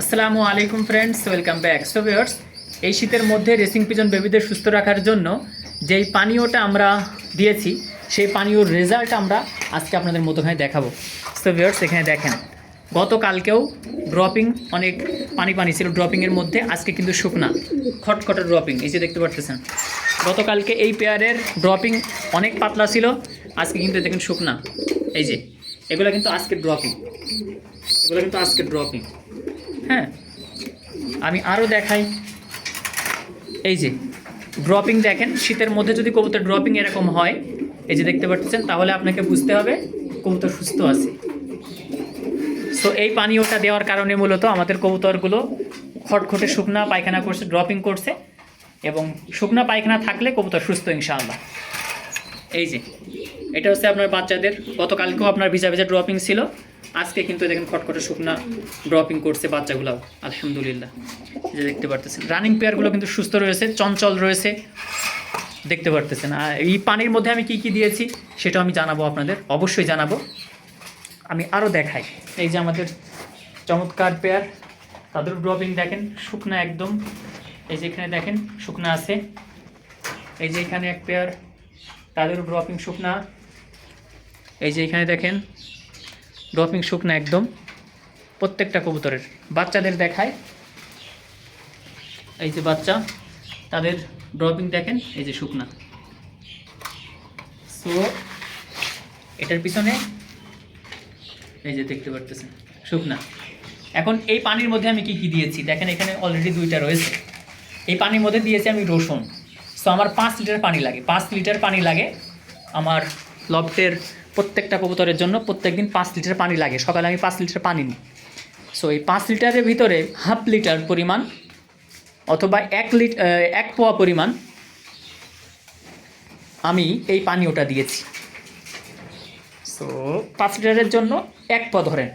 আসসালামু আলাইকুম friends welcome back so viewers এই শীতের মধ্যে রেসিং পিজন বেবিদের সুস্থ রাখার জন্য যেই পানীয়টা আমরা দিয়েছি, সেই পানীয়র রেজাল্ট আমরা আজকে আপনাদের মধ্যখানে দেখাবো। সো ভিউয়ার্স এখানে দেখেন, গতকালকেও ড্রপিং অনেক পানি পানি ছিল। ড্রপিংয়ের মধ্যে আজকে কিন্তু শুকনা খটখটের ড্রপিং এই যে দেখতে পারতেছেন। গতকালকে এই পেয়ারের ড্রপিং অনেক পাতলা ছিল, আজকে কিন্তু দেখেন শুকনা। এই যে, এগুলো কিন্তু আজকে ড্রপিং এগুলো কিন্তু আজকে ড্রপিং হ্যাঁ? আমি আরও দেখাই। এই যে ড্রপিং দেখেন, শীতের মধ্যে যদি কবুতর ড্রপিং এরকম হয়, এই যে দেখতে পাচ্ছেন, তাহলে আপনাকে বুঝতে হবে কবুতর সুস্থ আছে। সো এই পানীয়টা দেওয়ার কারণে মূলত আমাদের কবুতরগুলো খটখটে শুকনা পায়খানা করছে ড্রপিং করছে, এবং শুকনা পায়খানা থাকলে কবুতর সুস্থ, ইনশাআল্লাহ। এই যে, এটা হচ্ছে আপনার বাচ্চাদের, গতকালকেও আপনার ভিজা ভিজা ড্রপিং ছিল। আজকে কিন্তু দেখেন খটখটে শুকনা ড্রপিং করছে বাচ্চাগুলো আলহামদুলিল্লাহ। যে দেখতে পারতেছেন। রানিং পেয়ারগুলো কিন্তু সুস্থ রয়েছে, চঞ্চল রয়েছে। দেখতে পারতেছেন। আর এই পানির মধ্যে আমি কি কি দিয়েছি সেটা আমি জানাব আপনাদের। অবশ্যই জানাব। আমি আরও দেখাই। এই যে আমাদের চমৎকার পেয়ার তাদের ড্রপিং দেখেন, শুকনা একদম। এই যে এখানে দেখেন, শুকনা আছে। এই যে এখানে এক পেয়ার তাদের ড্রপিং শুকনা। এই যে এখানে দেখেন ড্রপিং শুকনা একদম, প্রত্যেকটা কবুতরের। বাচ্চাদের দেখায়। এই যে বাচ্চা, তাদের ড্রপিং দেখেন, এই যে শুকনা। সো এটার পিছনে, এই যে দেখতে পারতেছেন, শুকনা। এখন এই পানির মধ্যে আমি কি কি দিয়েছি? দেখেন, এখানে অলরেডি দুইটা রয়েছে। এই পানির মধ্যে দিয়েছি আমি রসুন। সো আমার পাঁচ লিটার পানি লাগে। পাঁচ লিটার পানি লাগে আমার লফটের প্রত্যেকটা কবুতরের জন্য প্রত্যেক দিন পাঁচ লিটার পানি লাগে। সকালে আমি পাঁচ লিটার পানি নিই। সো এই পাঁচ লিটারের ভিতরে হাফ লিটার পরিমাণ অথবা এক লিট এক পোয়া পরিমাণ আমি এই পানীয়টা দিয়েছি। সো পাঁচ লিটারের জন্য এক পা ধরেন।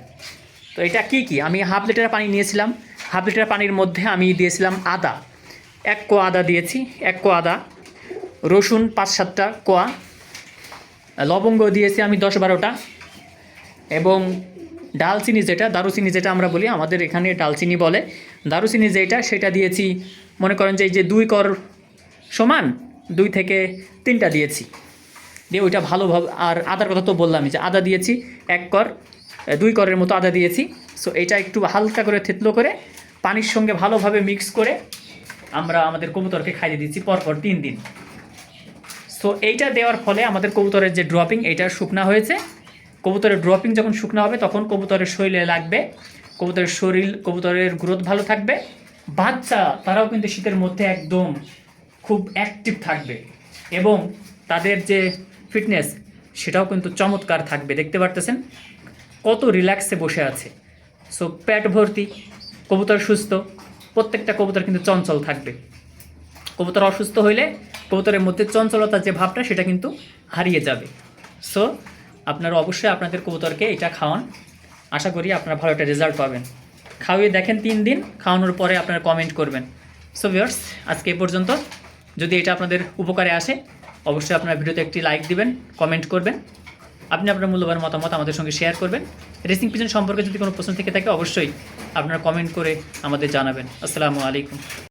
তো এটা কি কি? আমি হাফ লিটার পানি নিয়েছিলাম। হাফ লিটার পানির মধ্যে আমি দিয়েছিলাম আদা। এক কোয়া আদা দিয়েছি, এক কোয়া আদা, রসুন পাঁচ সাতটা কোয়া লবঙ্গ দিয়েছি আমি দশ বারোটা। এবং ডালচিনি যেটা, দারুচিনি যেটা আমরা বলি, আমাদের এখানে ডালচিনি বলে। দারুচিনি যেটা, সেটা দিয়েছি, মনে করেন যে যে দুই কর সমান, দুই থেকে তিনটা দিয়েছি। দিয়ে ওইটা ভালোভাবে, আর আদার কথা তো বললামই যে আদা দিয়েছি, এক কর, দুই করের মতো আদা দিয়েছি। সো এটা একটু হালকা করে থেতলো করে, পানির সঙ্গে ভালোভাবে মিক্স করে আমরা আমাদের কবুতরকে খাইয়ে দিচ্ছি পরপর তিন দিন। সো এইটা দেওয়ার ফলে আমাদের কবুতরের যে ড্রপিং এইটা শুকনা হয়েছে। কবুতরের ড্রপিং যখন শুকনো হবে, তখন কবুতরের শরীরে লাগবে। কবুতরের শরীর, কবুতরের গ্রোথ ভালো থাকবে। বাচ্চা, তারাও কিন্তু শীতের মধ্যে একদম খুব অ্যাক্টিভ থাকবে। এবং তাদের যে ফিটনেস সেটাও কিন্তু চমৎকার থাকবে। দেখতে পারতেছেন? কত রিল্যাক্সে বসে আছে। সো প্যাট ভর্তি, কবুতর সুস্থ, প্রত্যেকটা কবুতর কিন্তু চঞ্চল থাকবে। কবুতর অসুস্থ হইলে কবুতরের মধ্যে চঞ্চলতার যে ভাবটা, সেটা কিন্তু হারিয়ে যাবে। সো আপনারা অবশ্যই আপনাদের কবুতরকে এটা খাওয়ান। আশা করি আপনারা ভালো একটা রেজাল্ট পাবেন। খাওয়িয়ে দেখেন তিন দিন, খাওয়ানোর পরে আপনারা কমেন্ট করবেন। সো ভিউয়ার্স আজকে এ পর্যন্ত। যদি এটা আপনাদের উপকারে আসে, অবশ্যই আপনার ভিডিওতে একটি লাইক দিবেন কমেন্ট করবেন। আপনি আপনার মূল্যবান মতামত আমাদের সঙ্গে শেয়ার করবেন। রেসিং পিজন সম্পর্কে যদি কোনো প্রশ্ন থেকে থাকে, অবশ্যই আপনারা কমেন্ট করে আমাদের জানাবেন। আসসালামু আলাইকুম।